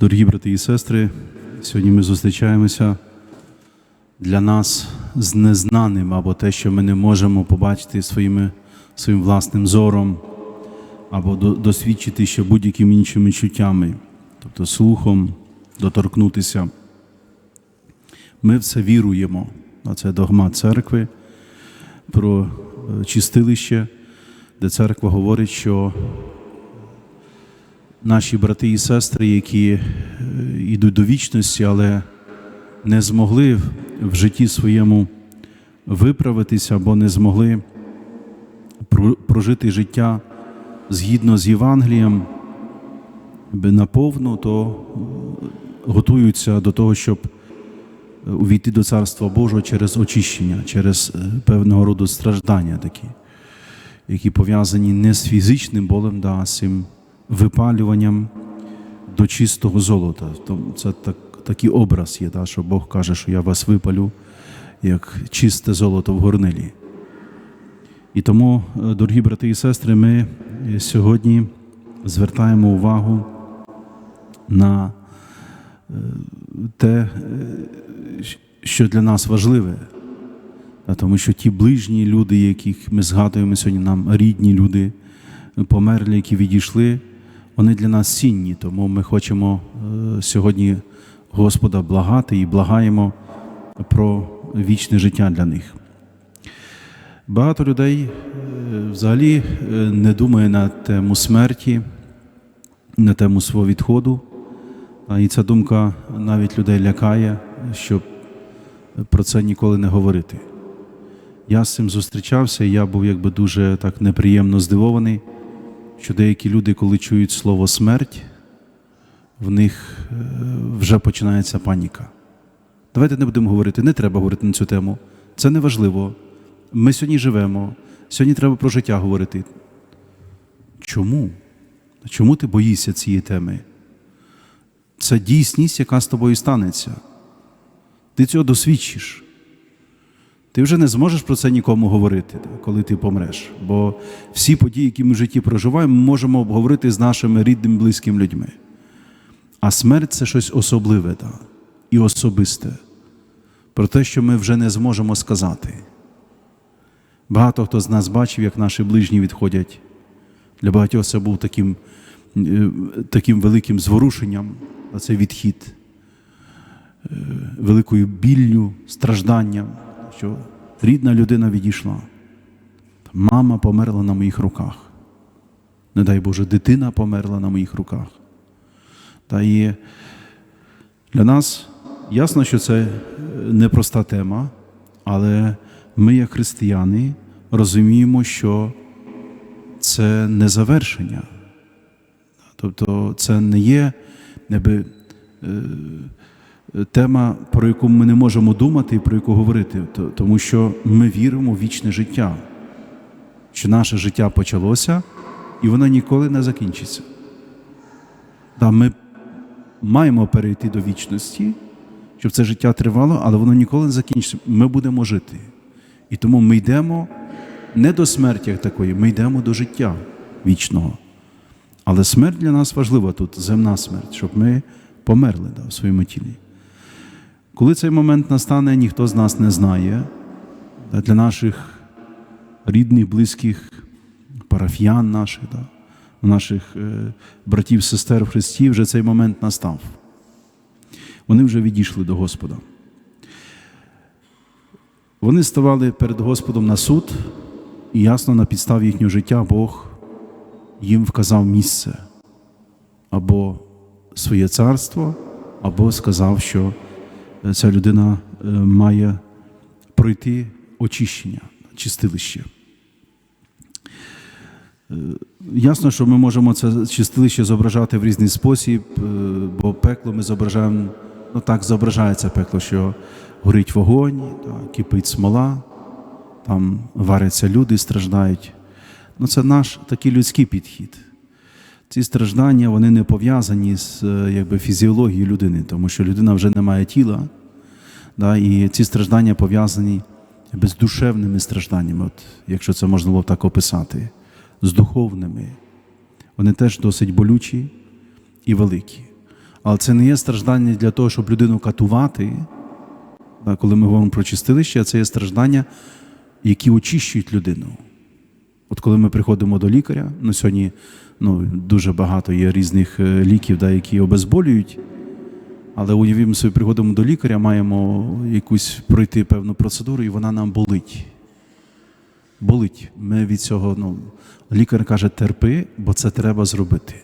Дорогі брати і сестри, сьогодні ми зустрічаємося для нас з незнаним або те, що ми не можемо побачити своїми, своїм власним зором, або досвідчити ще будь-якими іншими чуттями, тобто слухом, доторкнутися. Ми в це віруємо. А Це догма церкви про е, чистилище, де церква говорить, що наші брати і сестри, які е, йдуть до вічності, але не змогли в- житті своєму виправитися або не змогли прожити життя згідно з Євангелієм наповну, то готуються до того, щоб е, увійти до Царства Божого через очищення, через е, певного роду страждання такі, які пов'язані не з фізичним болем, да, а з цим випалюванням до чистого золота. Це так, такий образ є, да, що Бог каже, що я вас випалю як чисте золото в горнилі. І тому, е, дорогі брати і сестри, ми е, сьогодні звертаємо увагу на е, те, що для нас важливе. Та Тому що ті ближні люди, яких ми згадуємо сьогодні, нам рідні люди, померлі, які відійшли, вони для нас цінні. Тому ми хочемо е, сьогодні Господа благати і благаємо про вічне життя для них. Багато людей е, взагалі е, не думає на тему смерті, на тему свого відходу. І ця думка навіть людей лякає, щоб про це ніколи не говорити. Я з цим зустрічався, і я був якби дуже так неприємно здивований, що деякі люди, коли чують слово смерть, в них е, вже починається паніка. Давайте не будемо говорити, не треба говорити на цю тему. Це не важливо. Ми сьогодні живемо, сьогодні треба про життя говорити. Чому? Чому ти боїшся цієї теми? Це дійсність, яка з тобою станеться. Ти цього досвідчиш. Ти вже не зможеш про це нікому говорити, коли ти помреш. Бо всі події, які ми в житті проживаємо, ми можемо обговорити з нашими рідними, близькими людьми. А смерть це щось особливе да, і особисте. Про те, що ми вже не зможемо сказати. Багато хто з нас бачив, як наші ближні відходять. Для багатьох це був таким, е, таким великим зворушенням, а цей відхід, е, великою біллю, стражданням, що рідна людина відійшла. Мама померла на моїх руках. Не дай Боже, дитина померла на моїх руках. Та і для нас ясно, що це непроста тема, але ми, як християни, розуміємо, що це не завершення. Тобто це не є е, тема, про яку ми не можемо думати і про яку говорити, тому що ми віримо в вічне життя, що наше життя почалося і воно ніколи не закінчиться. Да, ми маємо перейти до вічності, щоб це життя тривало, але воно ніколи не закінчиться. Ми будемо жити. І тому ми йдемо не до смерті як такої, ми йдемо до життя вічного. Але смерть для нас важлива тут, земна смерть, щоб ми померли да, в своєму тілі. Коли цей момент настане, ніхто з нас не знає. Для наших рідних, близьких, парафіян наших, наших е, братів, сестер в Христі, вже цей момент настав. Вони вже відійшли до Господа. Вони ставали перед Господом на суд, і ясно на підставі їхнього життя Бог їм вказав місце або своє царство, або сказав, що ця людина е, має пройти очищення, чистилище. Е, Ясно, що ми можемо це чистилище зображати в різний спосіб, е, бо пекло ми зображаємо, ну так зображається пекло, що горить вогонь, так, кипить смола, там варяться люди, страждають. Ну, це наш такий людський підхід. Ці страждання вони не пов'язані з е, якби, фізіологією людини, тому що людина вже не має тіла, да, і ці страждання пов'язані з душевними стражданнями, от, якщо це можна було так описати, з духовними. Вони теж досить болючі і великі. Але це не є страждання для того, щоб людину катувати. Да, Коли ми говоримо про чистилище, це є страждання, які очищують людину. От коли ми приходимо до лікаря, ну сьогодні ну, дуже багато є різних е, ліків, да, які обезболюють. Але уявімо собі, приходимо до лікаря, маємо якусь пройти певну процедуру, і вона нам болить. Болить. Ми від цього, ну, лікар каже, терпи, бо це треба зробити.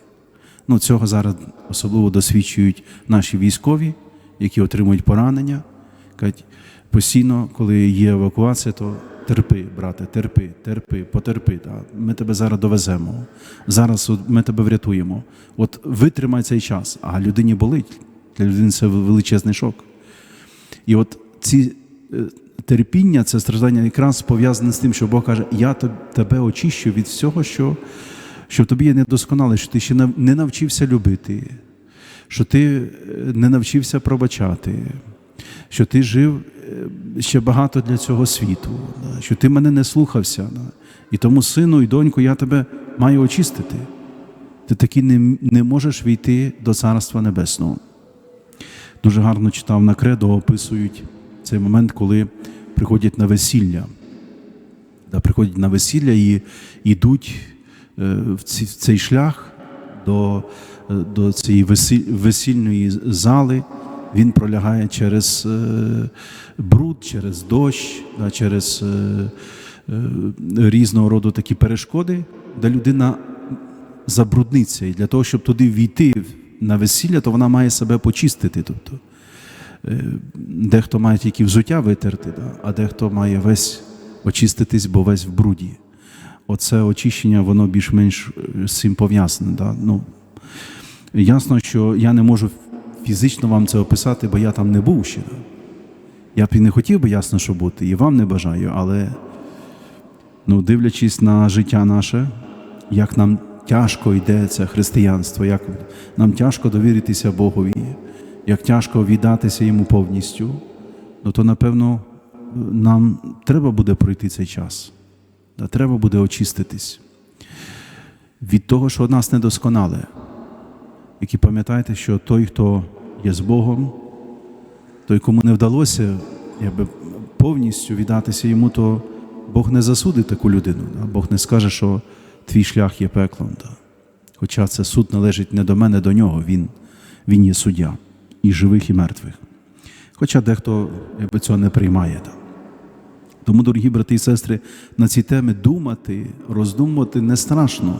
Ну, цього зараз особливо досвідчують наші військові, які отримують поранення. Кажуть, постійно, коли є евакуація, то терпи, брате, терпи, терпи, потерпи. Да. Ми тебе зараз довеземо. Зараз ми тебе врятуємо. От витримай цей час, а людині болить. Для людини це величезний шок. І от ці е, терпіння, це страждання якраз пов'язане з тим, що Бог каже: Я тебе очищу від всього, що, що тобі є недосконале, що ти ще не навчився любити, що ти е, не навчився пробачати, що ти жив ще багато для цього світу, що ти мене не слухався. І тому, сину і доньку, я тебе маю очистити. Ти таки не, не можеш війти до Царства Небесного. Дуже гарно читав на кредо, описують цей момент, коли приходять на весілля. Да, приходять на весілля і йдуть е, в цей шлях до, е, до цієї весіль- весільної зали. Він пролягає через е, бруд, через дощ, через е, е, різного роду такі перешкоди, де людина забрудниться. І для того, щоб туди війти на весілля, то вона має себе почистити. Тобто, дехто має тільки взуття витерти, а дехто має весь очиститись, бо весь в бруді. Оце очищення, воно більш-менш з цим пов'язане. Да? Ну, ясно, що я не можу фізично вам це описати, бо я там не був ще. Я б і не хотів би ясно, що бути, і вам не бажаю, але ну, дивлячись на життя наше, як нам тяжко йде це християнство, як нам тяжко довіритися Богові, як тяжко віддатися йому повністю, ну то напевно нам треба буде пройти цей час. Треба буде очиститись від того, що нас недосконале. Які пам'ятайте, що той, хто є з Богом, той, кому не вдалося якби, повністю віддатися йому, то Бог не засудить таку людину. Да? Бог не скаже, що твій шлях є пеклом. Да? Хоча це суд належить не до мене, до нього. Він, він є суддя і живих, і мертвих. Хоча дехто якби, цього не приймає. Да? Тому, дорогі брати і сестри, на ці теми думати, роздумувати не страшно.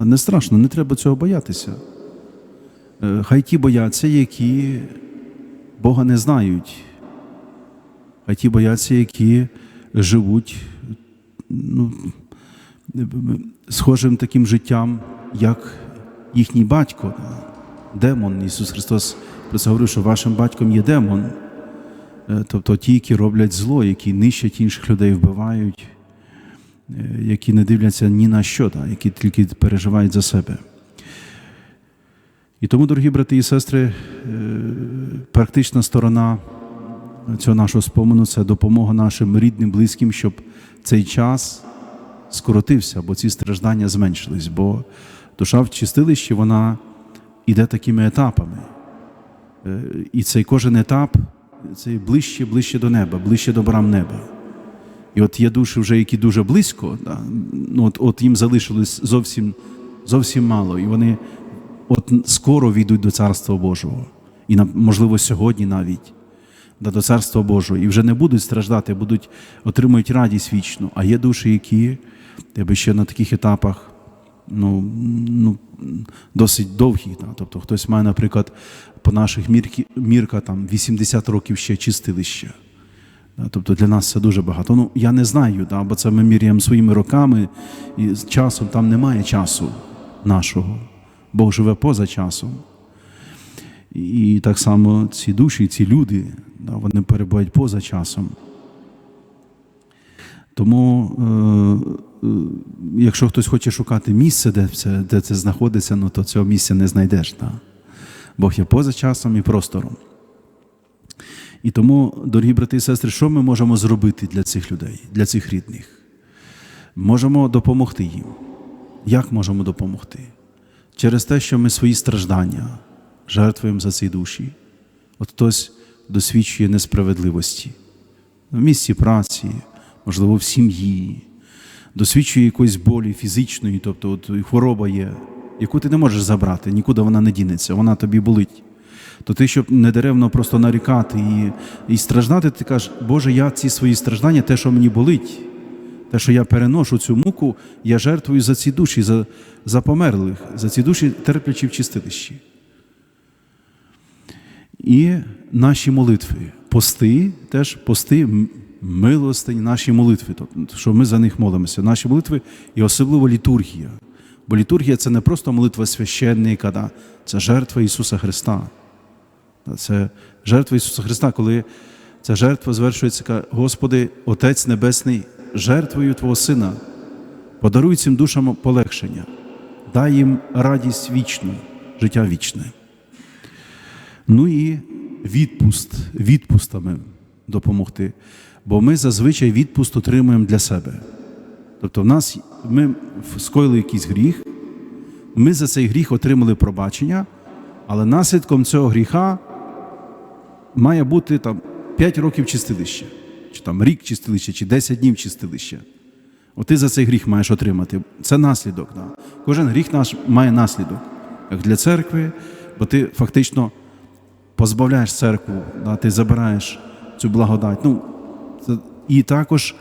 Не страшно, не треба цього боятися. Е, Хай ті бояться, які Бога не знають. Хай ті бояться, які живуть ну, схожим таким життям, як їхній батько, демон. Ісус Христос про це говорив, що вашим батьком є демон. Е, Тобто ті, які роблять зло, які нищать інших людей, вбивають, е, які не дивляться ні на що, які тільки переживають за себе. І тому, дорогі брати і сестри, е, практична сторона цього нашого спомену це допомога нашим рідним, близьким, щоб цей час скоротився, бо ці страждання зменшились. Бо душа в чистилищі, вона йде такими етапами. Е, І цей кожен етап це ближче, ближче до неба, ближче до брам неба. І от є душі, вже, які дуже близько, да, ну, от, от їм залишилось зовсім, зовсім мало, і вони от скоро війдуть до Царства Божого. І, можливо, сьогодні навіть до Царства Божого. І вже не будуть страждати, будуть, отримують радість вічну. А є душі, які якби ще на таких етапах ну, ну, досить довгі. Да. Тобто хтось має, наприклад, по наших мірки, мірка там 80 років ще чистилище. Тобто для нас це дуже багато. Ну, я не знаю, да, бо це ми міряємо своїми роками, і з часом там немає часу нашого. Бог живе поза часом. І так само ці душі, ці люди, вони перебувають поза часом. Тому, е, е, якщо хтось хоче шукати місце, де це, де це знаходиться, ну, то цього місця не знайдеш. Да. Бог є поза часом і простором. І тому, дорогі брати і сестри, що ми можемо зробити для цих людей, для цих рідних? Можемо допомогти їм. Як можемо допомогти? Через те, що ми свої страждання, жертвуємо за ці душі. От хтось досвідчує несправедливості в місці праці, можливо, в сім'ї, досвідчує якоїсь болі фізичної, тобто от хвороба є, яку ти не можеш забрати, нікуди вона не дінеться, вона тобі болить. То ти, щоб не деревно просто нарікати і, і страждати, ти кажеш, Боже, я ці свої страждання, те, що мені болить, те, що я переношу цю муку, я жертвую за ці душі, за, за померлих, за ці душі, терплячи в чистилищі. І наші молитви, пости, теж пости, милостині, наші молитви, тобто, що ми за них молимося. Наші молитви і особливо літургія. Бо літургія це не просто молитва священника, да? це жертва Ісуса Христа. Це жертва Ісуса Христа, коли ця жертва звершується, Господи, Отець Небесний, жертвою Твого Сина, подаруй цим душам полегшення, дай їм радість вічну, життя вічне. Ну і відпуст, відпустами допомогти. Бо ми зазвичай відпуст отримуємо для себе. Тобто, в нас ми скоїли якийсь гріх, ми за цей гріх отримали пробачення, але наслідком цього гріха має бути там 5 років чистилища, чи там рік чистилища, чи 10 днів чистилища. От ти за цей гріх маєш отримати. Це наслідок. Да. Кожен гріх наш має наслідок. Як для церкви, бо ти фактично позбавляєш церкву, да, ти забираєш цю благодать. Ну, і також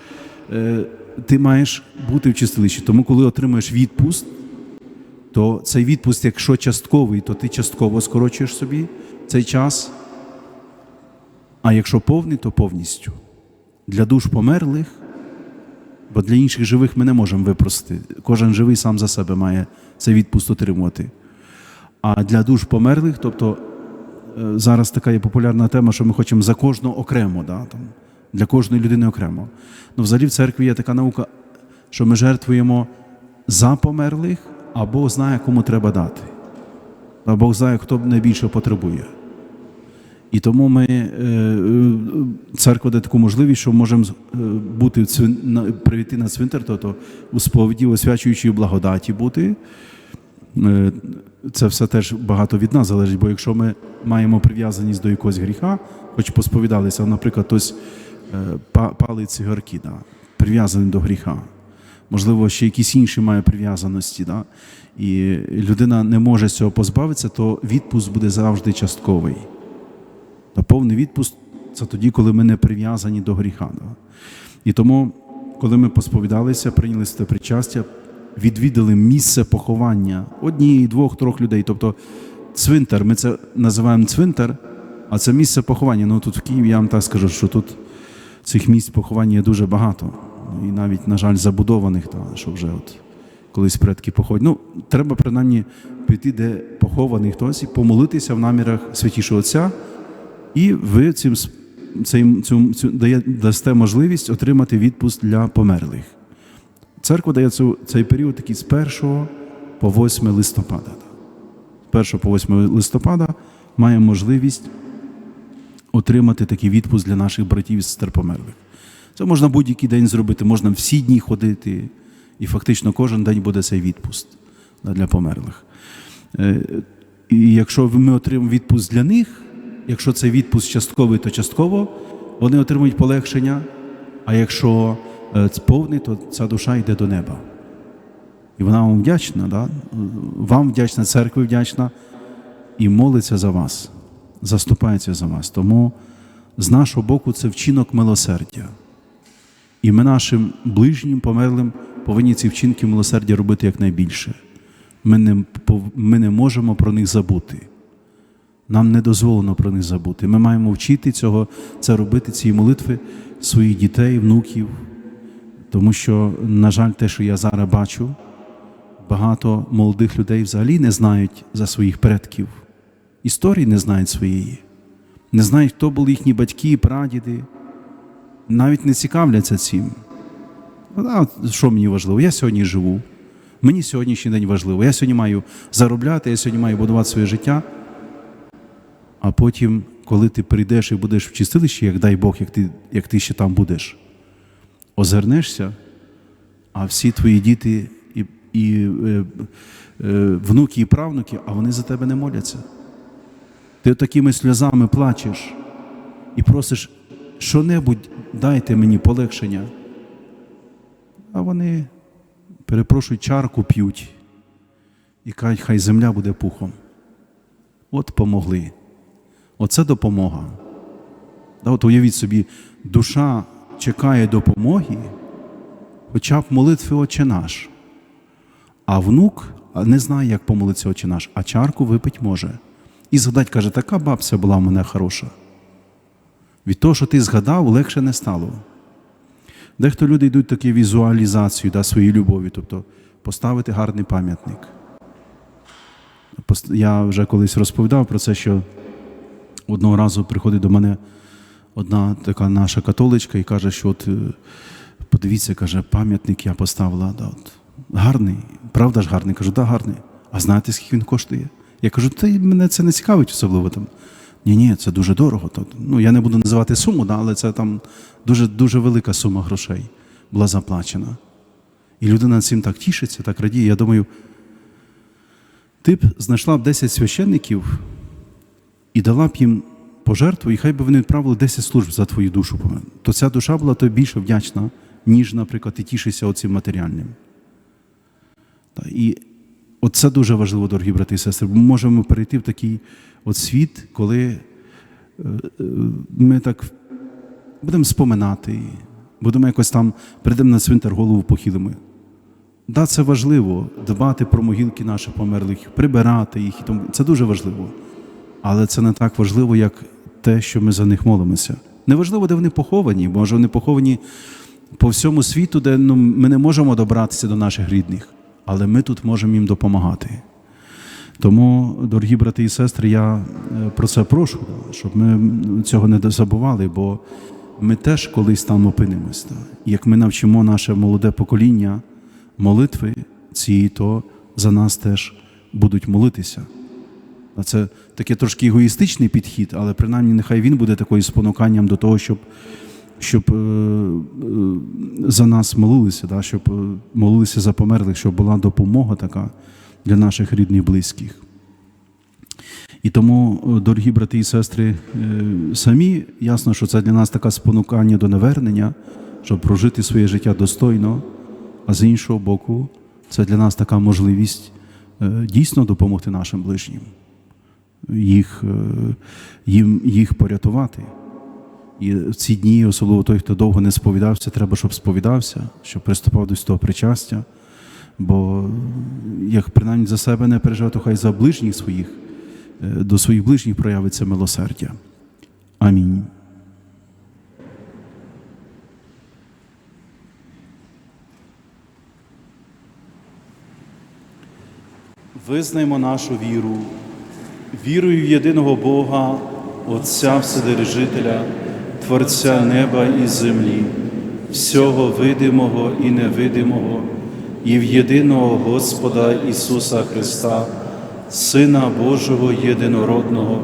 е, ти маєш бути в чистилищі. Тому, коли отримуєш відпуст, то цей відпуст, якщо частковий, то ти частково скорочуєш собі цей час. А якщо повний, то повністю. Для душ померлих, бо для інших живих ми не можемо випросити. Кожен живий сам за себе має цей відпуст отримувати. А для душ померлих, тобто е, зараз така є популярна тема, що ми хочемо за кожного окремо, да, там, для кожної людини окремо. Ну, взагалі в церкві є така наука, що ми жертвуємо за померлих, а Бог знає, кому треба дати. А Бог знає, хто найбільше потребує. І тому ми, е, е, церква дає таку можливість, що можемо е, бути прийти на цвинтар, тобто у сповіді, освячуючій благодаті бути. Це все теж багато від нас залежить, бо якщо ми маємо прив'язаність до якогось гріха, хоч посповідалися, наприклад, хтось па- палить цигарки, да, прив'язаний до гріха. Можливо, ще якісь інші має прив'язаності, да? і людина не може цього позбавитися, то відпуск буде завжди частковий. Та повний відпуск це тоді, коли ми не прив'язані до гріха. І тому, коли ми посповідалися, прийняли це причастя, відвідали місце поховання однієї, двох, трьох людей. Тобто цвинтар, ми це називаємо цвинтар, а це місце поховання. Ну тут в Києві я вам так скажу, що тут цих місць поховання є дуже багато. І навіть, на жаль, забудованих, та, що вже от колись предки походять. Ну, треба принаймні піти, де похований хтось, і помолитися в намірах святішого Отця, і ви цим, цим, цим, цим дає, дасте можливість отримати відпуск для померлих. Церква дає цю, цей період такий з 1 по 8 листопада. З 1 по 8 листопада має можливість отримати такий відпуск для наших братів і сестер померлих. Це можна будь-який день зробити, можна всі дні ходити, і фактично кожен день буде цей відпуск да, для померлих. Е, І якщо ми отримаємо відпуск для них, якщо це відпуск частковий, то частково вони отримують полегшення, а якщо е, повний, то ця душа йде до неба. І вона вам вдячна, да? вам вдячна, церкві вдячна і молиться за вас, заступається за вас. Тому з нашого боку це вчинок милосердя. І ми нашим ближнім померлим повинні ці вчинки милосердя робити якнайбільше. Ми не, ми не можемо про них забути. Нам не дозволено про них забути. Ми маємо вчити цього, це робити, ці молитви своїх дітей, внуків. Тому що, на жаль, те, що я зараз бачу, багато молодих людей взагалі не знають за своїх предків. Історії не знають своєї. Не знають, хто були їхні батьки, прадіди. Навіть не цікавляться цим. А що мені важливо? Я сьогодні живу. Мені сьогоднішній день важливо. Я сьогодні маю заробляти, я сьогодні маю будувати своє життя. А потім, коли ти прийдеш і будеш в чистилищі, як дай Бог, як ти, як ти ще там будеш, озирнешся, а всі твої діти і, і е, е, внуки і правнуки, а вони за тебе не моляться. Ти такими сльозами плачеш і просиш, що-небудь дайте мені полегшення. А вони перепрошують, чарку п'ють і кажуть, хай земля буде пухом. От помогли. Оце допомога. От уявіть собі, душа чекає допомоги, хоча б молитви Отче наш. А внук не знає, як помолитися Отче наш, а чарку випить може. І згадать, каже, така бабця була в мене хороша. Від того, що ти згадав, легше не стало. Дехто люди йдуть в таку візуалізацію да, своєї любові, тобто поставити гарний пам'ятник. Я вже колись розповідав про це, що одного разу приходить до мене одна така наша католичка і каже, що от е, подивіться, каже, пам'ятник я поставила. Да, от, гарний, правда ж гарний? Кажу, да, гарний. А знаєте, скільки він коштує? Я кажу, та мене це не цікавить особливо там. Ні, ні, це дуже дорого. Ну, я не буду називати суму, да, але це там дуже, дуже велика сума грошей була заплачена. І людина цим так тішиться, так радіє. Я думаю, ти б знайшла б 10 священників і дала б їм пожертву, і хай би вони відправили 10 служб за твою душу. То ця душа була тобі більше вдячна, ніж, наприклад, ти тішишся оцим матеріальним. І це дуже важливо, дорогі брати і сестри. Ми можемо перейти в такий от світ, коли е, е, ми так будемо споминати, будемо якось там, прийдемо на цвинтар, голову похилимо. Да, це важливо дбати про могилки наших померлих, прибирати їх. Це дуже важливо. Але це не так важливо, як те, що ми за них молимося. Неважливо, де вони поховані, може вони поховані по всьому світу, де ну, ми не можемо добратися до наших рідних, але ми тут можемо їм допомагати. Тому, дорогі брати і сестри, я е, про це прошу, щоб ми цього не забували, бо ми теж колись там опинимось. Як ми навчимо наше молоде покоління молитви ці, то за нас теж будуть молитися. Це такий трошки егоїстичний підхід, але принаймні нехай він буде такою спонуканням до того, щоб, щоб е, е, за нас молилися, да, щоб е, молилися за померлих, щоб була допомога така для наших рідних близьких. І тому, е, дорогі брати і сестри, е, самі ясно, що це для нас таке спонукання до навернення, щоб прожити своє життя достойно, а з іншого боку, це для нас така можливість е, дійсно допомогти нашим ближнім, їх, е, їм, їх порятувати. І в ці дні, особливо той, хто довго не сповідався, треба, щоб сповідався, щоб приступав до того причастя. Бо як принаймні за себе не переживав, то хай за ближніх своїх, е, до своїх ближніх проявиться милосердя. Амінь. Визнаймо нашу віру, вірую в єдиного Бога, Отця Вседержителя, Творця неба і землі, всього видимого і невидимого, і в єдиного Господа Ісуса Христа, Сина Божого єдинородного,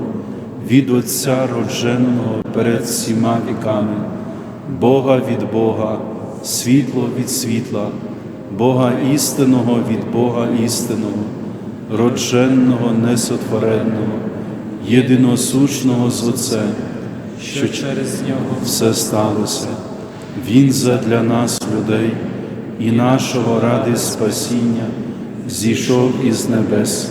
від Отця родженого перед всіма віками, Бога від Бога, світло від світла, Бога істинного від Бога істинного, родженного, несотвореного, єдиносушного з Отцем, що через нього все сталося. Він задля нас, людей, і нашого ради спасіння, зійшов із небес